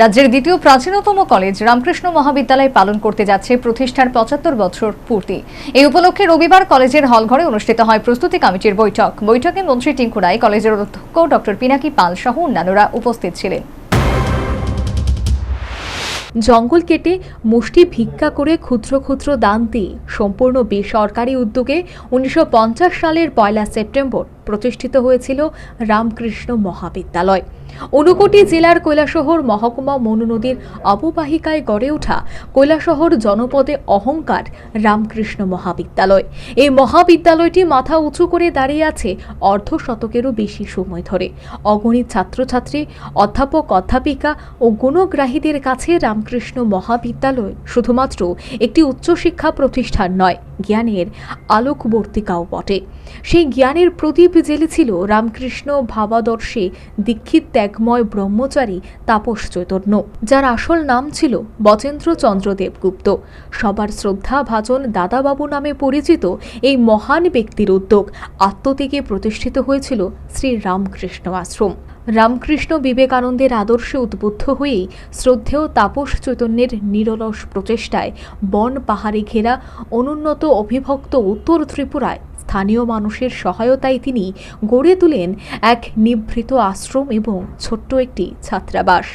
রাজ্যের দ্বিতীয় প্রাচীনতম কলেজ রামকৃষ্ণ মহাবিদ্যালয় পালন করতে যাচ্ছে প্রতিষ্ঠার পঁচাত্তর বছর পূর্তি। এই উপলক্ষে রবিবার কলেজের হলঘরে অনুষ্ঠিত হয় প্রস্তুতি কমিটির বৈঠক। বৈঠকে মন্ত্রী টিঙ্কু রায়, কলেজের অধ্যক্ষ ডক্টর পিনাকি পাল সহ অন্যান্যরা উপস্থিত ছিলেন। জঙ্গল কেটে মুষ্টি ভিক্ষা করে ক্ষুদ্র ক্ষুদ্র দান দিয়ে সম্পূর্ণ বেসরকারি উদ্যোগে উনিশশো পঞ্চাশ সালের পয়লা সেপ্টেম্বর প্রতিষ্ঠিত হয়েছিল রামকৃষ্ণ মহাবিদ্যালয়। ঊনকোটি জেলার কৈলাসহর মহকুমা মনু নদীর অববাহিকায় গড়ে ওঠা কৈলাসহর জনপদে অহংকার রামকৃষ্ণ মহাবিদ্যালয়। এই মহাবিদ্যালয়টি মাথা উঁচু করে দাঁড়িয়ে আছে অর্ধ শতকেরও বেশি সময় ধরে। অগণিত ছাত্রছাত্রী, অধ্যাপক, অধ্যাপিকা ও গুণগ্রাহীদের কাছে রামকৃষ্ণ মহাবিদ্যালয় শুধুমাত্র একটি উচ্চশিক্ষা প্রতিষ্ঠান নয়, জ্ঞানের আলোকবর্তিকাও বটে। সেই জ্ঞানের প্রদীপ জ্বেলেছিল রামকৃষ্ণ ভাবাদর্শে দীক্ষিত ত্যাগময় ব্রহ্মচারী তাপস চৈতন্য, যার আসল নাম ছিল বচেন্দ্র চন্দ্র দেবগুপ্ত। সবার শ্রদ্ধা ভাজন দাদাবাবু নামে পরিচিত এই মহান ব্যক্তির উদ্যোগ আত্মত্যাগে প্রতিষ্ঠিত হয়েছিল শ্রী রামকৃষ্ণ আশ্রম। রামকৃষ্ণ বিবেকানন্দের আদর্শে উদ্বুদ্ধ হয়েই শ্রদ্ধেয় তাপস চৈতন্যের নিরলস প্রচেষ্টায় বন পাহাড়ে ঘেরা অনুন্নত অভিভক্ত উত্তর ত্রিপুরায় স্থানীয় মানুষের সহায়তায় তিনি গড়ে তোলেন এক নিভৃত আশ্রম এবং ছোট্ট একটি ছাত্রাবাস।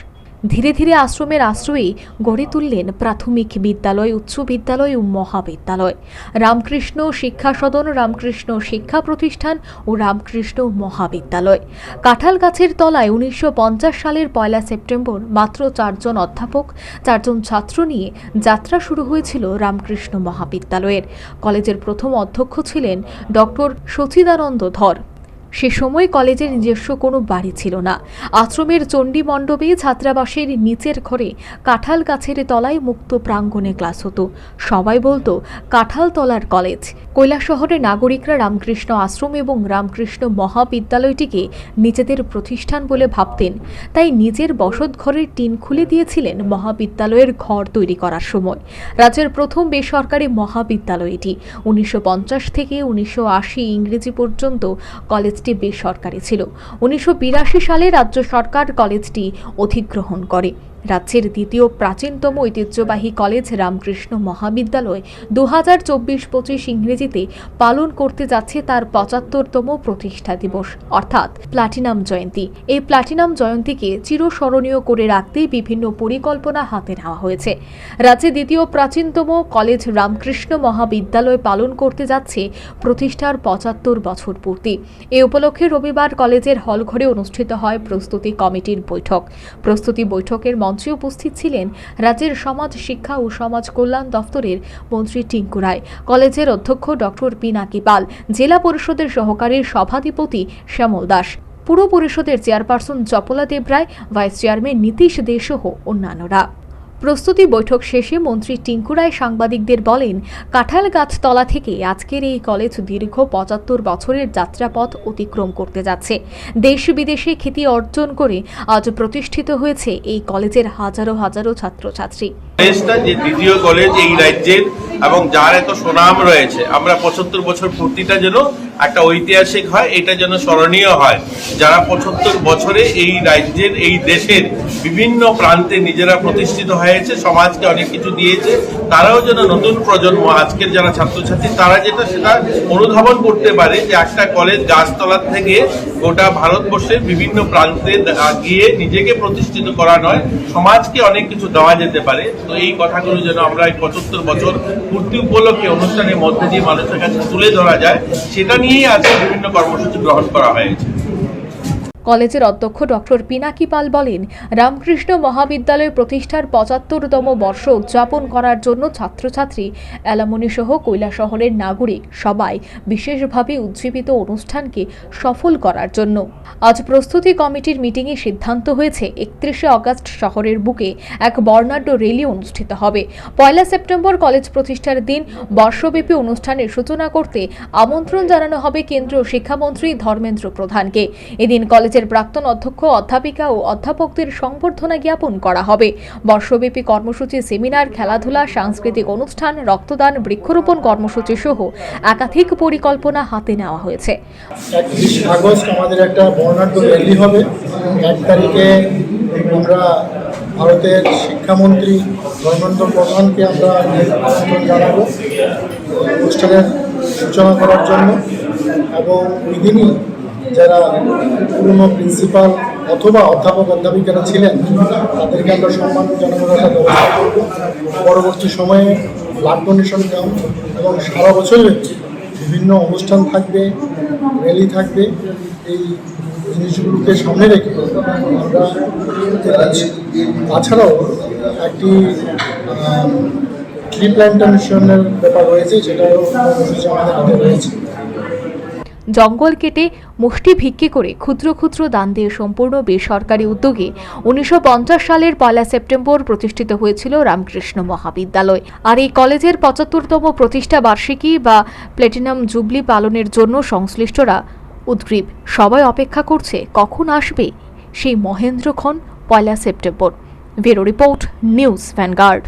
ধীরে ধীরে আশ্রমের আশ্রয়ে গড়ে তুললেন প্রাথমিক বিদ্যালয়, উচ্চ বিদ্যালয় ও মহাবিদ্যালয়। রামকৃষ্ণ শিক্ষা সদন, রামকৃষ্ণ শিক্ষা প্রতিষ্ঠান ও রামকৃষ্ণ মহাবিদ্যালয়। কাঁঠাল গাছের তলায় উনিশশো পঞ্চাশ সালের পয়লা সেপ্টেম্বর মাত্র চারজন অধ্যাপক, চারজন ছাত্র নিয়ে যাত্রা শুরু হয়েছিল রামকৃষ্ণ মহাবিদ্যালয়ের। কলেজের প্রথম অধ্যক্ষ ছিলেন ডক্টর সচিদানন্দ ধর। সে সময় কলেজের নিজস্ব কোনো বাড়ি ছিল না। আশ্রমের চণ্ডী মণ্ডপে ছাত্রাবাসের নিচের ঘরে কাঁঠাল গাছের তলায় মুক্ত প্রাঙ্গণে ক্লাস হতো। সবাই বলতো, কাঁঠাল তলার কলেজ। কৈলাসহরের নাগরিকরা রামকৃষ্ণ আশ্রম এবং রামকৃষ্ণ মহাবিদ্যালয়টিকে নিজেদের প্রতিষ্ঠান বলে ভাবতেন। তাই নিজের বসত ঘরের টিন খুলে দিয়েছিলেন মহাবিদ্যালয়ের ঘর তৈরি করার সময়। রাজ্যের প্রথম বেসরকারি মহাবিদ্যালয় এটি। উনিশশো পঞ্চাশ থেকে উনিশশো আশি ইংরেজি পর্যন্ত কলেজটি বেসরকারি ছিল। উনিশশো বিরাশি সালে রাজ্য সরকার কলেজটি অধিগ্রহণ করে। রাজ্যের দ্বিতীয় প্রাচীনতম ঐতিহ্যবাহী কলেজ রামকৃষ্ণ মহাবিদ্যালয় দু হাজার চব্বিশ পঁচিশ ইংরেজিতে পালন করতে যাচ্ছে তার পঁচাত্তরতম প্রতিষ্ঠা দিবস, অর্থাৎ প্লাটিনাম জয়ন্তী। এই প্লাটিনাম জয়ন্তীকে চিরস্মরণীয় করে রাখতেই বিভিন্ন পরিকল্পনা হাতে নেওয়া হয়েছে। রাজ্যে দ্বিতীয় প্রাচীনতম কলেজ রামকৃষ্ণ মহাবিদ্যালয় পালন করতে যাচ্ছে প্রতিষ্ঠার পঁচাত্তর বছর পূর্তি। এ উপলক্ষে রবিবার কলেজের হলঘরে অনুষ্ঠিত হয় প্রস্তুতি কমিটির বৈঠক। প্রস্তুতি বৈঠকের মঞ্চে উপস্থিত ছিলেন রাজ্যের সমাজ, শিক্ষা ও সমাজ কল্যাণ দফতরের মন্ত্রী টিঙ্কু রায়, কলেজের অধ্যক্ষ ডক্টর পিনাকি পাল, জেলা পরিষদের সহকারী সভাধিপতি শ্যামল দাস, পুর পরিষদের chairperson Chapala Debroy vice chairman Nitish Dey সহ অন্যান্যরা। প্রস্তুতি বৈঠক শেষে মন্ত্রী টিঙ্কু রায় সাংবাদিকদের বলেন কাঁঠাল গাছতলা থেকে আজকের এই কলেজ দীর্ঘ পঁচাত্তর বছরের যাত্রাপথ অতিক্রম করতে যাচ্ছে। দেশ বিদেশে খ্যাতি অর্জন করে আজ প্রতিষ্ঠিত হয়েছে এই কলেজের হাজারো হাজারো ছাত্রছাত্রী। কলেজটা যে দ্বিতীয় কলেজ এই রাজ্যের এবং যার এত সুনাম রয়েছে, আমরা পঁচাত্তর বছর পূর্তিটা যেন একটা ঐতিহাসিক হয়, এটা যেন স্মরণীয় হয়। যারা পঁচাত্তর বছরে এই রাজ্যের, এই দেশের বিভিন্ন প্রান্তে নিজেরা প্রতিষ্ঠিত হয়েছে, সমাজকে অনেক কিছু দিয়েছে, তারাও যেন নতুন প্রজন্ম, আজকের যারা ছাত্রছাত্রী, তারা যেটা সেটা অনুধাবন করতে পারে যে একটা কলেজ গাছতলা থেকে গোটা ভারতবর্ষের বিভিন্ন প্রান্তে গিয়ে নিজেকে প্রতিষ্ঠিত করা নয়, সমাজকে অনেক কিছু দেওয়া যেতে পারে। তো এই কথাগুলো যেন আমরা এই পঁচাত্তর বছর পূর্তি উপলক্ষে অনুষ্ঠানের মধ্যে দিয়ে মানুষের কাছে তুলে ধরা যায়, সেটা নিয়েই আজকে বিভিন্ন কর্মসূচি গ্রহণ করা হয়েছে। কলেজের অধ্যক্ষ ডক্টর পিনাকি পাল বলেন, রামকৃষ্ণ মহাবিদ্যালয় প্রতিষ্ঠার পঁচাত্তরতম বর্ষ উদযাপন করার জন্য ছাত্রছাত্রী এলামনি সহ শহরের নাগরিক সবাই বিশেষভাবে উজ্জীবিত অনুষ্ঠানকে সফল করার জন্য। আজ প্রস্তুতি কমিটির মিটিংয়ে সিদ্ধান্ত হয়েছে, একত্রিশে অগস্ট শহরের বুকে এক বর্ণাঢ্য র্যালি অনুষ্ঠিত হবে। পয়লা সেপ্টেম্বর কলেজ প্রতিষ্ঠার দিন বর্ষব্যাপী অনুষ্ঠানের সূচনা করতে আমন্ত্রণ জানানো হবে কেন্দ্রীয় শিক্ষামন্ত্রী ধর্মেন্দ্র প্রধানকে। এদিন কলেজের প্রাক্তন অধ্যক্ষ, অধ্যাপিকা ও অধ্যাপকদের সংবর্ধনা জ্ঞাপন করা হবে। বর্ষব্যাপী কর্মসূচি, সেমিনার, খেলাধুলা, সাংস্কৃতিক অনুষ্ঠান, রক্তদান, বৃক্ষরোপণ কর্মসূচি সহ একাধিক পরিকল্পনা হাতে নেওয়া হয়েছে। ভারতের শিক্ষামন্ত্রী ধর্মেন্দ্র প্রধানকে আমরা আমন্ত্রণ জানাব অনুষ্ঠানের সূচনা করার জন্য এবং ওই দিনই যারা পুরনো প্রিন্সিপাল অথবা অধ্যাপক অধ্যাপিকারা ছিলেন, তাদেরকে আমরা সম্মান একটা ব্যবস্থা করব পরবর্তী সময়ে ব্লাড ডোনেশন ক্যাম্প এবং সারা বছরই বিভিন্ন অনুষ্ঠান থাকবে, র্যালি থাকবে। এই জিনিসগুলোকে সামনে রেখে আমরা তাছাড়াও একটি ব্যাপার রয়েছে রয়েছে। জঙ্গল কেটে মুষ্টি ভিক্ষি করে ক্ষুদ্র ক্ষুদ্র দান দিয়ে সম্পূর্ণ বেসরকারি উদ্যোগে উনিশশো পঞ্চাশ সালের পয়লা সেপ্টেম্বর প্রতিষ্ঠিত হয়েছিল রামকৃষ্ণ মহাবিদ্যালয়। আর এই কলেজের পঁচাত্তরতম প্রতিষ্ঠা বার্ষিকী বা প্লেটিনাম জুবলি পালনের জন্য সংশ্লিষ্টরা উদ্গ্রীব, সবাই অপেক্ষা করছে কখন আসবে সেই মহেন্দ্রক্ষণ পয়লা September. Bureau report, news Vanguard.